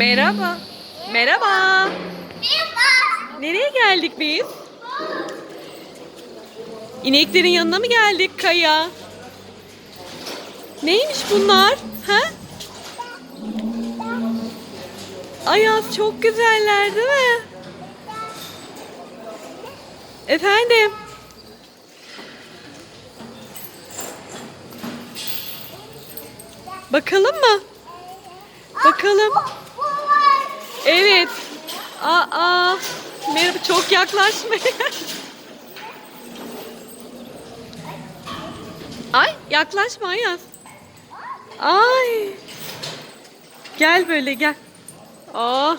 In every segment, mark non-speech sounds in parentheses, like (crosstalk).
Merhaba. Merhaba. Nereye geldik biz? İneklerin yanına mı geldik Kaya? Neymiş bunlar? Ha? Ayaz çok güzeller değil mi? Efendim? Bakalım mı? Bakalım. Evet. Aa, merhaba çok yaklaşmayın. Ay yaklaşma Ayaz. Ay. Gel böyle gel. Aa.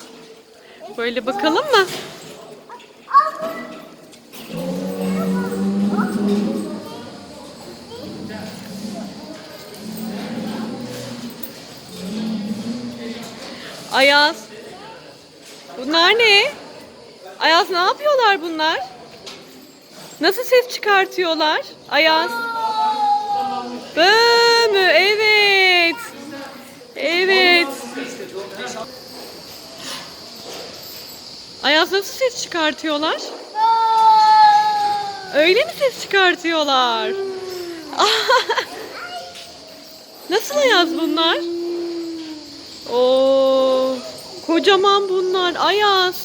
Böyle bakalım mı? Ayaz. Bunlar ne? Ayaz ne yapıyorlar bunlar? Nasıl ses çıkartıyorlar? Ayaz. Bö mü? Evet. Evet. Ayaz nasıl ses çıkartıyorlar? Öyle mi ses çıkartıyorlar? (laughs) nasıl Ayaz bunlar? Oo, kocaman bunlar Ayaz.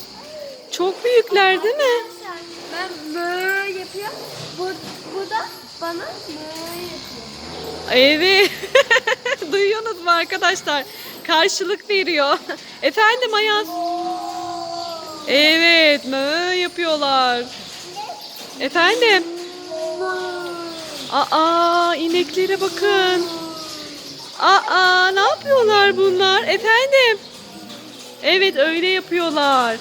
Çok büyükler değil mi? Ben böyle yapıyorum. Bu, bu da bana böyle yapıyor. Evet. (laughs) Duyuyorsunuz mu arkadaşlar? Karşılık veriyor. Efendim Ayaz. Evet, mö yapıyorlar. Efendim. Aa, ineklere bakın. Aa, ne yapıyorlar bunlar? Efendim. Evet, öyle yapıyorlar.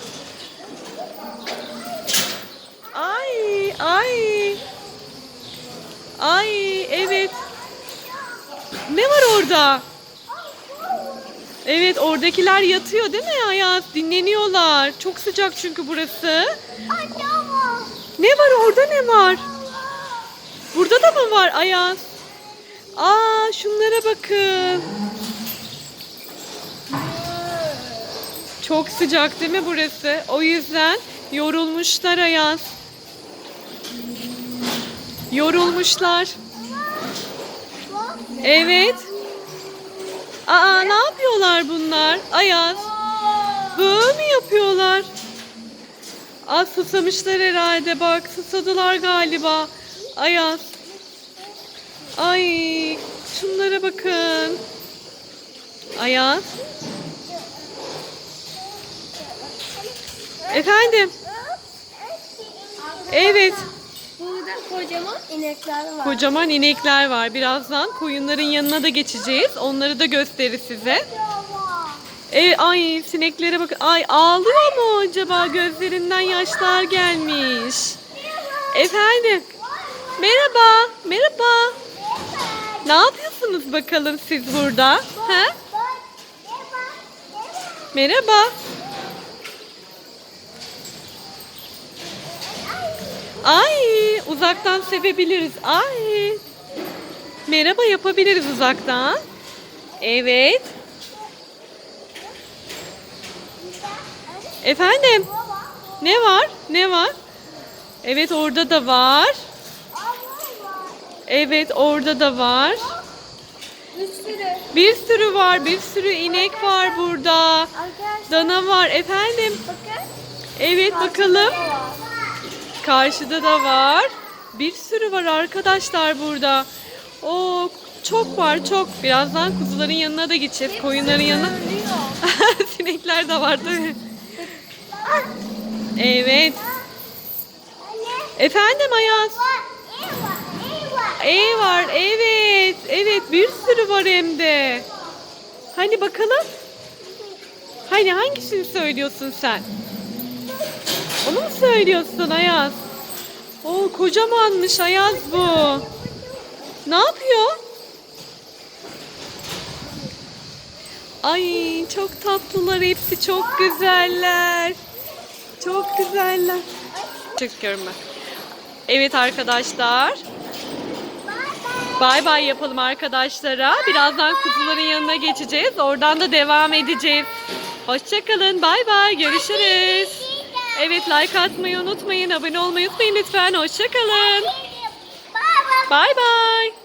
Ay, ay. Ay, evet. Ne var orada? Evet, oradakiler yatıyor değil mi Ayaz? Dinleniyorlar. Çok sıcak çünkü burası. Ne var orada ne var? Burada da mı var Ayaz? Aa şunlara bakın. Çok sıcak değil mi burası? O yüzden yorulmuşlar Ayaz. Yorulmuşlar. Evet. Aa ne yapıyorlar bunlar? Ayaz. Böyle mi yapıyorlar? Az susamışlar herhalde bak susadılar galiba. Ayaz. Ay şunlara bakın. Ayaz. Efendim. Evet. Burada kocaman inekler var. Kocaman inekler var. Birazdan koyunların yanına da geçeceğiz. Onları da gösterir size. E, ay sineklere bak. Ay ağlıyor mu acaba? Gözlerinden yaşlar gelmiş. Efendim. Merhaba. Merhaba. Ne yapıyorsunuz bakalım siz burada? Ha? Merhaba. Ay uzaktan sevebiliriz. Ay. Merhaba yapabiliriz uzaktan. Evet. Efendim? Ne var? Ne var? Evet orada da var. Evet orada da var. Bir sürü. Bir sürü var. Bir sürü inek var burada. Dana var. Efendim? Evet bakalım. Karşıda da var. Bir sürü var arkadaşlar burada. Oo çok var çok. Birazdan kuzuların yanına da gideceğiz. Koyunların yanına. (laughs) Sinekler de var mi? Evet. Efendim Ayaz. E var. Evet. Evet bir sürü var hem de. Hani bakalım. Hani hangisini söylüyorsun sen? Onu mu söylüyorsun Ayaz? Oo kocamanmış Ayaz bu. Ne yapıyor? Ay çok tatlılar hepsi çok güzeller. Çok güzeller. Çıkıyorum ben. Evet arkadaşlar. Bay bay yapalım arkadaşlara. Birazdan kuzuların yanına geçeceğiz. Oradan da devam edeceğiz. Hoşçakalın. Bay bay. Görüşürüz. Evet like atmayı unutmayın. Abone olmayı unutmayın lütfen. Hoşçakalın. Bye bye.